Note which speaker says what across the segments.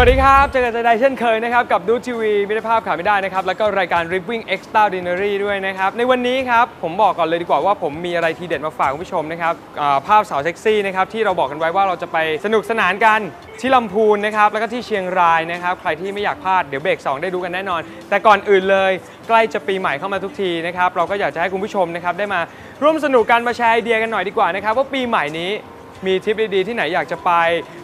Speaker 1: สวัสดีครับ เจอกันใจเช่นเคยนะครับ กับดูทีวีมิตรภาพขาดไม่ได้นะครับ แล้วก็รายการ Ripping Extraordinary ด้วยนะครับ ในวันนี้ครับ ผมบอกก่อนเลยดีกว่าว่าผมมีอะไรทีเด็ดมาฝากคุณผู้ชมนะครับภาพสาวเซ็กซี่นะครับ ที่เราบอกกันไว้ว่าเราจะไปสนุกสนานกันที่ลำพูนนะครับ แล้วก็ที่เชียงรายนะครับ ใครที่ไม่อยากพลาดเดี๋ยวเบรก2 ได้ดูกันแน่นอน แต่ก่อนอื่นเลย ใกล้จะปีใหม่เข้ามาทุกทีนะครับเราก็อยากจะให้คุณผู้ชมนะครับได้มาร่วมสนุกกันมาแชร์ไอเดียกันหน่อยดีกว่านะครับว่าปีใหม่นี้ มีทริปดีๆที่ไหนอยากจะไป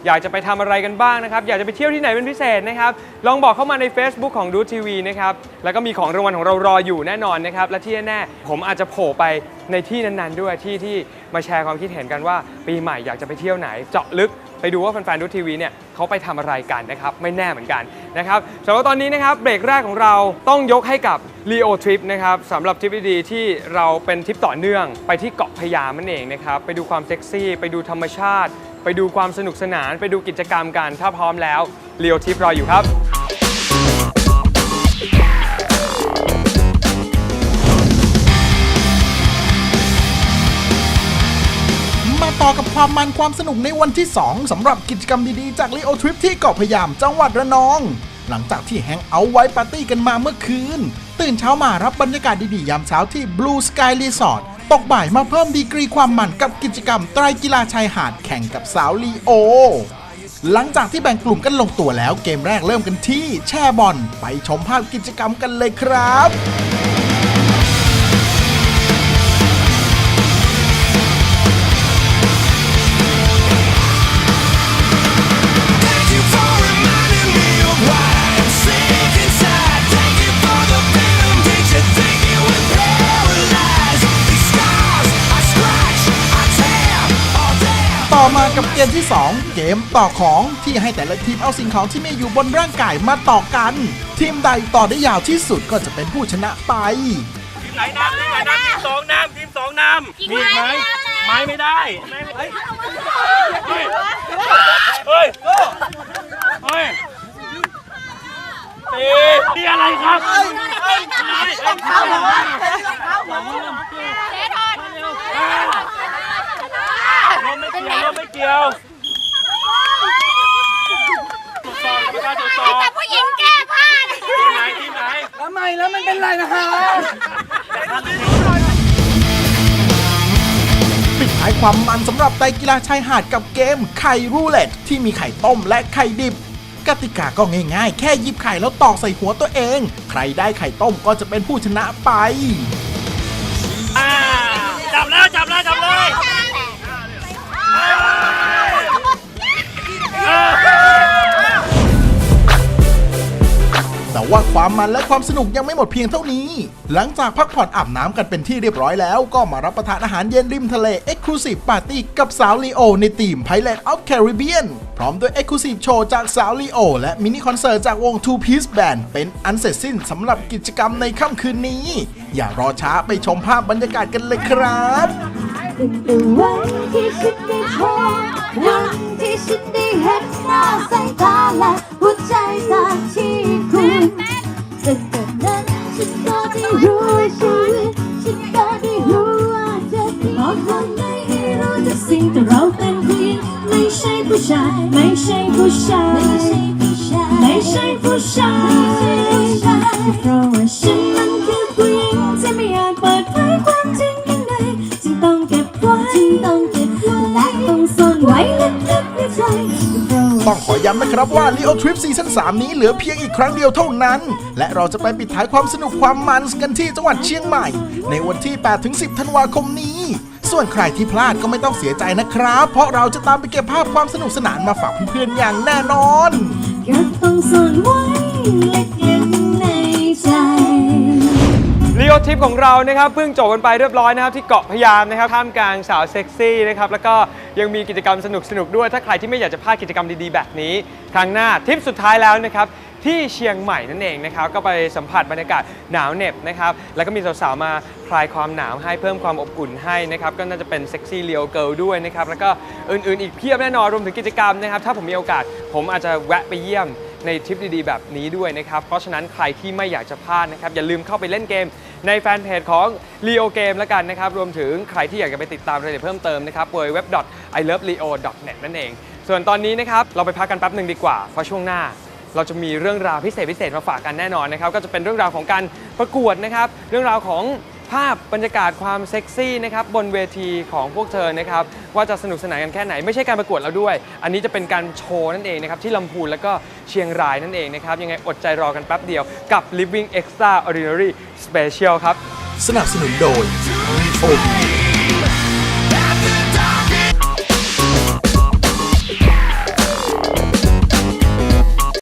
Speaker 1: อยากจะไปทำอะไรกันบ้างนะครับ อยากจะไปเที่ยวที่ไหนเป็นพิเศษนะครับ ลองบอกเข้ามาใน Facebook ของดูทีวีนะครับ แล้วก็มีของรางวัลของเรารออยู่แน่นอนนะครับ และที่แน่ๆผมอาจจะโผล่ไป ในที่นั้นๆ ด้วยที่ที่มาแชร์ความคิดเห็นกันว่า ปีใหม่อยากจะไปเที่ยวไหน เจาะลึกไปดูว่าแฟนๆดูทีวีเนี่ยเขาไปทำอะไรกันนะครับ ไม่แน่เหมือนกันนะครับสำหรับตอนนี้นะครับเบรกแรกของเราต้องยกให้กับ Leo Trip นะครับสำหรับทริปดีๆที่เราเป็นทริปต่อเนื่องไปที่เกาะพยามันเองนะครับไปดูความเซ็กซี่ ไปดูธรรมชาติ ไปดูความสนุกสนาน ไปดูกิจกรรมกันถ้าพร้อมแล้ว Leo Trip รออยู่ครับ
Speaker 2: มาต่อกับความมันความสนุกในวันที่ 2สำหรับกิจกรรมดีๆ จากลีโอทริปที่เกาะพะยามจังหวัดระนอง หลังจากที่แฮงเอาไว้ปาร์ตี้กันมาเมื่อคืน ตื่นเช้ามารับบรรยากาศดีๆ ยามเช้าที่ Blue Sky Resort ตกบ่ายมาเพิ่มดีกรีความมันกับกิจกรรมไตรกีฬาชายหาดแข่งกับสาวลีโอหลังจากที่แบ่งกลุ่มกันลงตัวแล้วเกมแรกเริ่มกันที่แช่บอลไปชมภาพกิจกรรมกันเลยครับ อมากับเกมที่ 2 เกมต่อของที่ให้แต่ละทีมเอาสิ่งของที่มีอยู่บนร่างกายมาต่อกัน ทีมใดต่อได้ยาวที่สุดก็จะเป็นผู้ชนะไป
Speaker 3: ทีมไหนนำทีมไหนนำทีมสองนำทีมสองนำมีอีกไหมไม้ไม่ได้ไม้ไม่ได้เฮ้ยเฮ้ยเฮ้ยตีนี่อะไรครับเขาเหรอลมไม่เกี่ยวลมไม่เกี่ยวตรวจสอบกรรมการตรวจสอบ
Speaker 4: แต่ผู้หญิงแก้ผ้าเนี่ย
Speaker 3: ทีมไหนทีมไหน
Speaker 2: ปิดท้ายความมันสำหรับไตรกีฬาชายหาดกับเกมไข่รูเล็ตที่มีไข่ต้มและไข่ดิบกติกาก็ง่ายๆ แค่หยิบไข่แล้วตอกใส่หัวตัวเอง ใครได้ไข่ต้มก็จะเป็นผู้ชนะไป
Speaker 3: ว่า
Speaker 2: ความมันและความสนุกยังไม่หมดเพียงเท่านี้ หลังจากพักผ่อนอาบน้ำกันเป็นที่เรียบร้อยแล้ว ก็มารับประทานอาหารเย็นริมทะเล Exclusive Party กับสาวลีโอในทีม Pilot of Caribbean พร้อมด้วย Exclusive Show จากสาวลีโอและมินิคอนเสิร์ตจากวง Two Piece Band เป็นอันเสร็จสิ้นสำหรับกิจกรรมในค่ำคืนนี้ อย่ารอช้าไปชมภาพบรรยากาศกันเลยครับ
Speaker 4: วันที่ฉันได้พบวันที่ฉันได้เห็นหน้าสายตาและหัวใจตาที่ ผู้ชายไม่ใช่ผู้ชายไม่ใช่ผู้ชายเพราะว่าฉันมันคือผู้หญิงที่ไม่อยากเปิดเผยความจริงข้างในจึงต้องเก็บไว้จึงต้องเก็บไว้และต้องซ่อนไว้ลึกๆในใจเพราะว่า
Speaker 2: ต้องขอย้ำนะครับว่า Leo Trip ซีซั่น3นี้เหลือเพียงอีกครั้งเดียวเท่านั้น และเราจะไปปิดท้ายความสนุกความมันกันที่จังหวัดเชียงใหม่ ในวันที่ 8-10 ธันวาคมนี้ ส่วนใครที่พลาดก็ไม่ต้องเสียใจนะครับ เพราะเราจะตามไปเก็บภาพความสนุกสนานมาฝากเพื่อนๆอย่างแน่นอน
Speaker 4: ก็ต้องซ่อนไว้ลึกๆในใจ
Speaker 1: ลีโอทริปของเรานะครับเพิ่งจบกันไปเรียบร้อยนะครับที่เกาะพะยามนะครับท่ามกลางสาวเซ็กซี่นะครับแล้วก็ยังมีกิจกรรมสนุกๆด้วย ถ้าใครที่ไม่อยากจะพลาดกิจกรรมดีๆแบบนี้ ครั้งหน้าทริปสุดท้ายแล้วนะครับ ที่เชียงใหม่นั่นเองนะครับก็ไปสัมผัสบรรยากาศหนาวเหน็บนะครับแล้วก็มีสาวๆมาคลายความหนาวให้เพิ่มความอบอุ่นให้นะครับก็น่าจะเป็นเซ็กซี่เลียวเกิลด้วยนะครับแล้วก็อื่นๆอีกเพียบแน่นอนรวมถึงกิจกรรมนะครับถ้าผมมีโอกาสผมอาจจะแวะไปเยี่ยมในทริปดีๆ แบบนี้ด้วยนะครับ เพราะฉะนั้นใครที่ไม่อยากจะพลาดนะครับ อย่าลืมเข้าไปเล่นเกมในแฟนเพจของ Leo Game แล้วกันนะครับ รวมถึงใครที่อยากจะไปติดตามรายละเอียดเพิ่มเติมนะครับ www.iloveleo.net นั่นเอง ส่วนตอนนี้นะครับ เราไปพักกันแป๊บหนึ่งดีกว่า เพราะช่วงหน้า เราจะมีเรื่องราวพิเศษพิเศษมาฝากกันแน่นอนนะครับ ก็จะเป็นเรื่องราวของการประกวดนะครับ เรื่องราวของภาพบรรยากาศความเซ็กซี่นะครับบนเวทีของพวกเธอนะครับว่าจะสนุกสนานกันแค่ไหนไม่ใช่การประกวดแล้วด้วย อันนี้จะเป็นการโชว์นั่นเองนะครับที่ลำพูนแล้วก็เชียงรายนั่นเองนะครับยังไงอดใจรอกันแป๊บเดียวกับ Living Extraordinary Special ครับ
Speaker 2: สนับสนุนโดย Rio